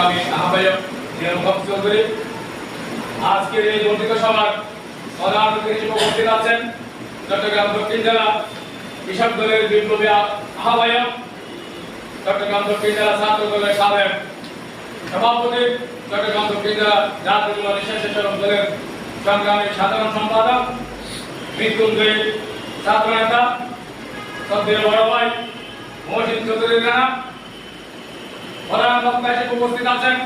সংগ্রামী আহ্বায়ক নিরঙ্গম চৌধুরী। আজকের এই বর্ধিত সভার প্রধান আছেন চট্টগ্রাম দক্ষিণ জেলা কৃষক দলের বিপ্লবী আহ্বায়ক, চট্টগ্রাম দক্ষিণ জেলা ছাত্র দলের সাবেক সভাপতি, চট্টগ্রাম দক্ষিণ জেলা জাতীয় স্বেচ্ছাসেবক দলের সংগ্রামী সাধারণ সম্পাদক, মৃত্যুঞ্জয়ী ছাত্র নেতা সদ্যের বড় ভাই মহসিন চৌধুরী রানা বক্তা হিসেবে উপস্থিত আছেন।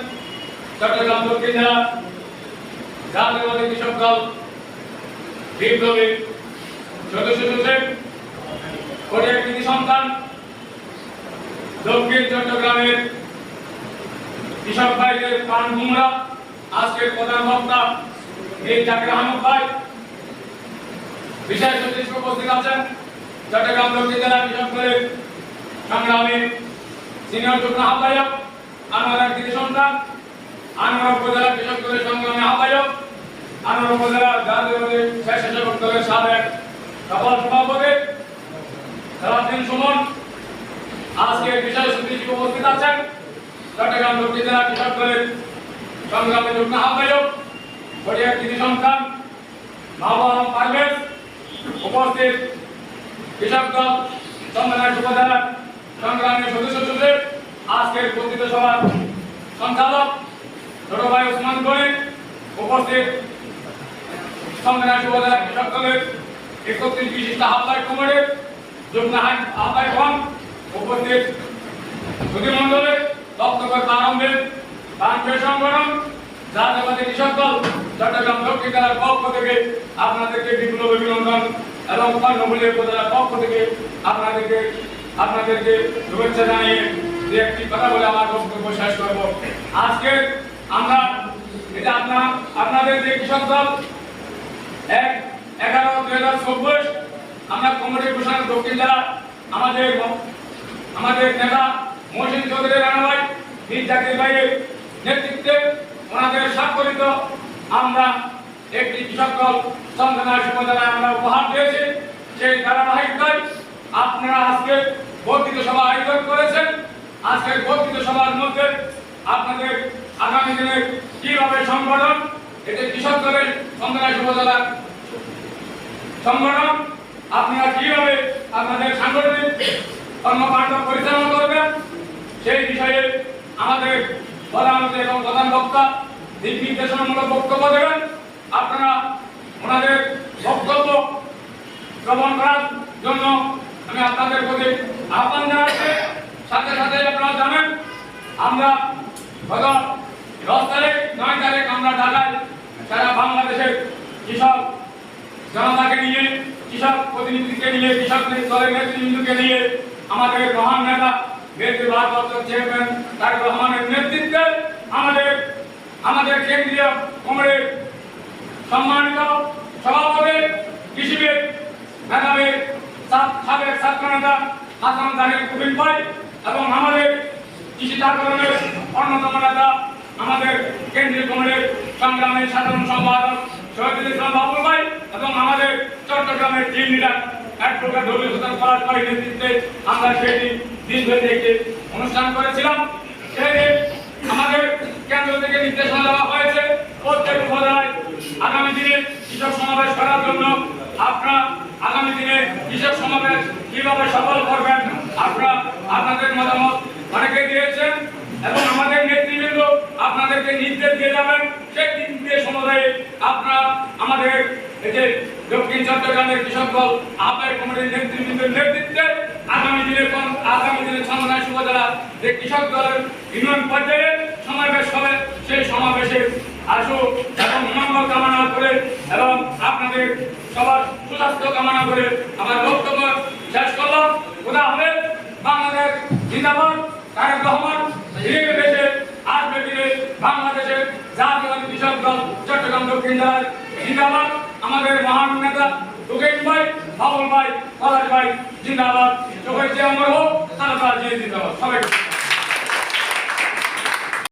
চট্টগ্রাম দক্ষিণ জেলা জাতীয়বাদী কৃষক দল, বিপ্লবী সদস্য সচিব কোটিয়া কৃতি সন্তান, দক্ষিণ চট্টগ্রামের কৃষক ভাইদের প্রাণ কুমড়া আজকের প্রধান বক্তা এই জাকির আহমদ ভাই। বিশেষ অতিথি উপস্থিত আছেন। চট্টগ্রাম দক্ষিণ জেলা কৃষক সংগ্রামী সিনিয়র যুগ্ম আহ্বায়ক, আনোয়ার কৃতি সন্তান, আনোয়ার উপজেলা কৃষক দলের সংগ্রামী আহ্বায়ক, আনোয়ার উপজেলা জাতীয় স্বেচ্ছাসেবক দলের সাবেক সফল সভাপতি, সালাউদ্দিন সুমন। আজকে বিশেষ অতিথি উপস্থিত আছেন চট্টগ্রাম দক্ষিণ জেলা কৃষক দলের সংগ্রামী যুগ্ম আহ্বায়ক হরিয়া কৃতি সন্তান মাহবুব পারভেজ, উপস্থিত কৃষক দল, চন্দনাইশ উপজেলার সংগ্রামী সদস্য সচিব, আজকের কথিত সভার সঞ্চালক ছোট ভাই ওসমান গনি, উপস্থিত সংগ্রাম উপজেলা কৃষক দলের একত্রিশ বিশিষ্ট আহ্বায়ক কমিটির যুগ্ম আহ্বায়কগণ উপস্থিত সুধীমণ্ডলের দপ্তকর্তা আরম্ভের বাংলাদেশ সংগঠন, জাতীয়বাদী কৃষক দল, চট্টগ্রাম দক্ষিণ জেলার পক্ষ থেকে আপনাদেরকে বিপ্লব অভিনন্দন এবং কর্ণমূল্যের উপজেলার পক্ষ থেকে আপনাদেরকে আপনাদেরকে শুভেচ্ছা জানিয়ে দু একটি কথা বলে আমার বক্তব্য শেষ করব। আজকে আমরা, এটা আপনার আপনাদের যে কৃষক দল, এক এগারো দুই হাজার চব্বিশ, আমরা কমিটি ঘোষণা দক্ষিণ জেলা আমাদের আমাদের নেতা মহসিন চৌধুরী রানা ভাই বীর জাকির ভাইয়ের নেতৃত্বে ওনাদের স্বাক্ষরিত আমরা একটি কৃষক দল চন্দনা উপজেলায় আমরা উপহার দিয়েছি। সেই ধারাবাহিকতায় আপনারা আজকে বর্ধিত সভা আয়োজন করেছেন। আজকের বর্ধিত সভার মধ্যে আপনাদের আগামী দিনে কীভাবে সংগঠন, এতে কৃষক দলের চন্দনা উপজেলার সংগঠন, আপনারা কীভাবে আপনাদের সাংগঠনিক কর্মকাণ্ড পরিচালনা করবেন, সেই বিষয়ে আমাদের প্রধানমন্ত্রী এবং প্রধান বক্তা দিক নির্দেশনামূলক বক্তব্য দেবেন। আপনারা ওনাদের বক্তব্য শ্রবণ করার জন্য আমি আপনাদের প্রতি আহ্বান জানাচ্ছে। সাথে সাথে আপনারা জানেন, আমরা গত দশ তারিখ, নয় তারিখ আমরা ঢাকায় সারা বাংলাদেশের কৃষক জনতাকে নিয়ে, কৃষক প্রতিনিধিকে নিয়ে, কৃষক দলের নেতৃবৃন্দকে নিয়ে আমাদের মহান নেতা বিএনপি ভারপ্রাপ্ত চেয়ারম্যান তারেক রহমানের নেতৃত্বে আমাদের আমাদের কেন্দ্রীয় কমরেড সম্মানিত সভাপতি, কৃষিবিদ, মেধাবী সাবেক ছাত্র নেতা হাসান জাহির কুবিন ভাই এবং আমাদের কৃষি আন্দোলনের অন্যতম নেতা, আমাদের কেন্দ্রীয় কমিটির সংগ্রামী সাধারণ সম্পাদক শহীদুল ইসলাম বাবুল ভাই এবং আমাদের চট্টগ্রামের team leader advocate Robi Hossain Palash ভাইয়ের নেতৃত্বে আমরা দিন দিনব্যাপী একটি অনুষ্ঠান করেছিলাম। আমাদের কেন্দ্র থেকে নির্দেশনা দেওয়া হয়েছে, প্রত্যেক উপজেলায় আগামী দিনে কৃষক সমাবেশ করার জন্য আপনারা আগামী দিনে কৃষক সমাবেশ কীভাবে সফল করবেন আপনারা আপনাদের মতামত অনেকে দিয়েছেন এবং আমাদের নেতৃবৃন্দ আপনাদেরকে নির্দেশ দিয়ে যাবেন। সেই নির্দেশ অনুযায়ী আপনারা আমাদের এই যে দক্ষিণ চট্টগ্রামের কৃষক দল, আহ্বায়ক কমিটির নেতৃবৃন্দের নেতৃত্বে আগামী দিনে আগামী দিনে চন্দনাই উপজেলা যে কৃষক দলের ইউনিয়ন পর্যায়ে সমাবেশ হবে, সেই সমাবেশে আসু এবং মঙ্গল কামনা সবার সুস্বাস্থ্য কামনা করে আমার বক্তব্য শেষ করলাম। খোদা হবে বাংলাদেশ জিন্দাবাদ, তারেক রহমান ধীরে দেশে আসবে দিনে বাংলাদেশের জাতীয়বাদী কৃষক চট্টগ্রাম দক্ষিণ জেলার জিন্দাবাদ। আমাদের মহান নেতা যোগেশ ভাই, বাবুল ভাই, পলাশ ভাই, জিন্দাবাদ। যোগেশ যে আমার হোক তারা জিন্দাবাদ। সবাই